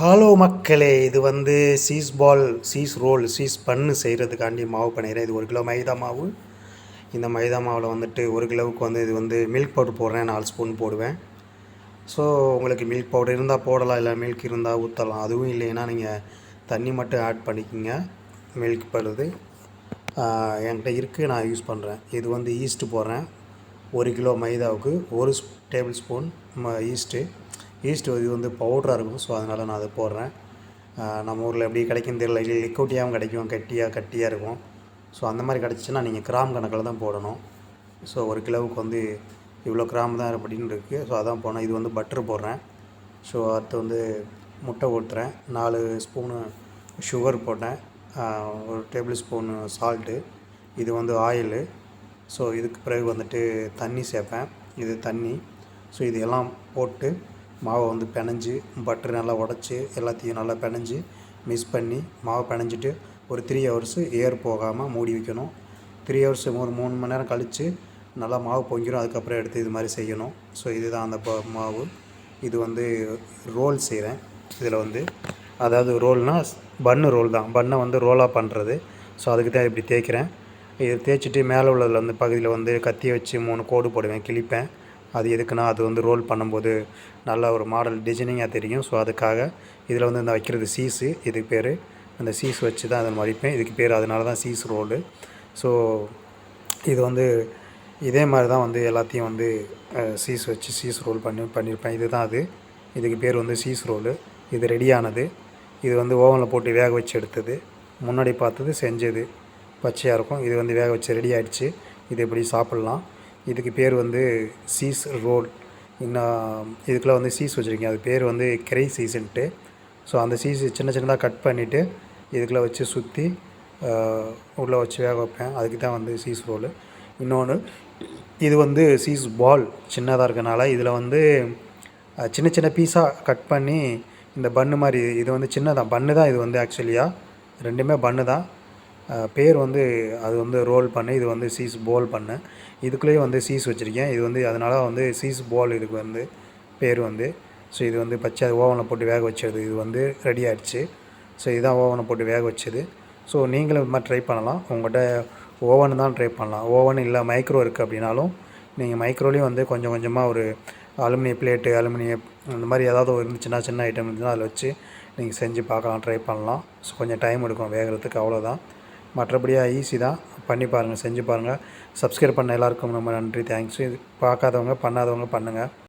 Hello மக்களே இது வந்து cheese ball cheese roll cheese பண்ணு செய்கிறதுக்காண்டி மாவு பண்ணிடுறேன். இது ஒரு கிலோ மைதா மாவு. இந்த மைதா மாவில் வந்துட்டு ஒரு கிலோவுக்கு வந்து இது வந்து மில்க் பவுடர் போடுறேன். நாலு ஸ்பூன் போடுவேன். ஸோ உங்களுக்கு மில்க் பவுடர் இருந்தால் போடலாம் இல்லை மில்க் இருந்தால் ஊற்றலாம் அதுவும் இல்லைன்னா நீங்கள் தண்ணி மட்டும் ஆட் பண்ணிக்கிங்க. மில்க் படுது. என்கிட்ட இருக்குது நான் யூஸ் பண்ணுறேன் இது வந்து ஈஸ்ட்டு போடுறேன். ஒரு கிலோ மைதாவுக்கு ஒரு டேபிள் ஸ்பூன் ஈஸ்ட்டு ஈஸ்ட் இது வந்து பவுட்ராக இருக்கும். ஸோ அதனால் நான் அதை போடுறேன். நம்ம ஊரில் எப்படி கிடைக்கும் தெரியல. இல்லை லிக்விட்டியாகவும் கிடைக்கும். கட்டியாக கட்டியாக இருக்கும். ஸோ அந்த மாதிரி கிடச்சின்னா நீங்கள் கிராம் கணக்கில் தான் போடணும். ஸோ ஒரு கிலோவுக்கு வந்து இவ்வளோ கிராம் தான் அப்படின்னு இருக்குது ஸோ அதான் போனேன் இது வந்து பட்டர் போடுறேன். ஸோ அடுத்து வந்து முட்டை ஊற்றுறேன் நாலு ஸ்பூனு சுகர் போட்டேன். ஒரு டேபிள் ஸ்பூனு சால்ட்டு இது வந்து ஆயிலு ஸோ இதுக்கு பிறகு வந்துட்டு தண்ணி சேர்ப்பேன். இது தண்ணி. ஸோ இது எல்லாம் போட்டு மாவை வந்து பிணைஞ்சு பட்டர் நல்லா உடச்சி எல்லாத்தையும் நல்லா பினஞ்சி மிக்ஸ் பண்ணி மாவை பிணைஞ்சிட்டு ஒரு த்ரீ ஹவர்ஸு ஏர் போகாமல் மூடி வைக்கணும். த்ரீ ஹவர்ஸ் ஒரு மூணு மணி நேரம் கழித்து நல்லா மாவு பொங்கிடும் அதுக்கப்புறம் எடுத்து இது மாதிரி செய்யணும். ஸோ இதுதான் அந்த மாவு. இது வந்து ரோல் செய்கிறேன் இதில் வந்து அதாவது ரோல்னால் பன்னு ரோல் தான். பண்ணை வந்து ரோலாக பண்ணுறது ஸோ அதுக்கு தான் இப்படி தேய்க்கிறேன். இது தேய்ச்சிட்டு மேலே உள்ளதில் வந்து பகுதியில் வந்து கத்தியை வச்சு மூணு கோடு போடுவேன். கிழிப்பேன். அது எதுக்குன்னா அது வந்து ரோல் பண்ணும்போது நல்ல ஒரு மாடல் டிசைனிங்காக தெரியும். ஸோ அதுக்காக இதில் வந்து இந்த வைக்கிறது சீஸு இதுக்கு பேர் அந்த சீஸ் வச்சு தான் அதை மடிப்பேன் இதுக்கு பேர் அதனால தான் சீஸ் ரோடு ஸோ இது வந்து இதே மாதிரி தான் வந்து எல்லாத்தையும் வந்து சீஸ் வச்சு சீஸ் ரோல் பண்ணி பண்ணியிருப்பேன் இது தான் அது. இதுக்கு பேர் வந்து சீஸ் ரோலு. இது ரெடியானது. இது வந்து ஓவனில் போட்டு வேக வச்சு எடுத்தது. முன்னாடி பார்த்தது செஞ்சது பச்சையாக இருக்கும். இது வந்து வேக வச்சு ரெடி ஆகிடுச்சு இது எப்படி சாப்பிட்லாம்? இதுக்கு பேர் வந்து சீஸ் ரோல் இன்னும் இதுக்குள்ளே வந்து சீஸ் வச்சுருக்கேன் அது பேர் வந்து கிரை சீஸுன்ட்டு. ஸோ அந்த சீஸ் சின்ன சின்னதாக கட் பண்ணிவிட்டு இதுக்குள்ளே வச்சு சுற்றி உள்ளே வச்சு வேக வைப்பேன். அதுக்கு தான் வந்து சீஸ் ரோலு. இன்னொன்று இது வந்து சீஸ் பால் சின்னதாக இருக்கனால இதில் வந்து சின்ன சின்ன பீஸாக கட் பண்ணி இந்த பன்னு மாதிரி இது வந்து சின்னதான் பன்னு தான் இது வந்து ஆக்சுவலியாக ரெண்டுமே பன்னு தான். பேர் வந்து அது வந்து ரோல் பண்ணு இது வந்து சீஸ் போல் பண்ணு. இதுக்குள்ளேயே வந்து சீஸ் வச்சுருக்கேன். இது வந்து அதனால் வந்து சீஸ் பால் இதுக்கு வந்து பேர் வந்து. ஸோ இது வந்து பச்சை ஓவனில் போட்டு வேக வச்சது. இது வந்து ரெடி ஆகிடுச்சு ஸோ இதுதான் ஓவனில் போட்டு வேக வச்சது. ஸோ நீங்களும் இது மாதிரி ட்ரை பண்ணலாம். உங்கள்கிட்ட ஓவன் தான் ட்ரை பண்ணலாம். ஓவன் இல்லை மைக்ரோ இருக்குது அப்படின்னாலும் நீங்கள் மைக்ரோலேயும் வந்து கொஞ்சம் கொஞ்சமாக ஒரு அலுமினிய பிளேட்டு அலுமினிய அந்த மாதிரி ஏதாவது ஒரு இருந்துச்சுன்னா சின்ன ஐட்டம் இருந்துச்சுன்னா அதில் வச்சு நீங்கள் செஞ்சு பார்க்கலாம் ட்ரை பண்ணலாம். ஸோ கொஞ்சம் டைம் எடுக்கும் வேகிறதுக்கு. அவ்வளோதான் மற்றபடியாக ஈஸி தான். பண்ணி பாருங்கள் செஞ்சு பாருங்கள் சப்ஸ்கிரைப் பண்ண எல்லாருக்கும் ரொம்ப நன்றி. தேங்க்ஸ் இது பார்க்காதவங்க பண்ணாதவங்க பண்ணுங்கள்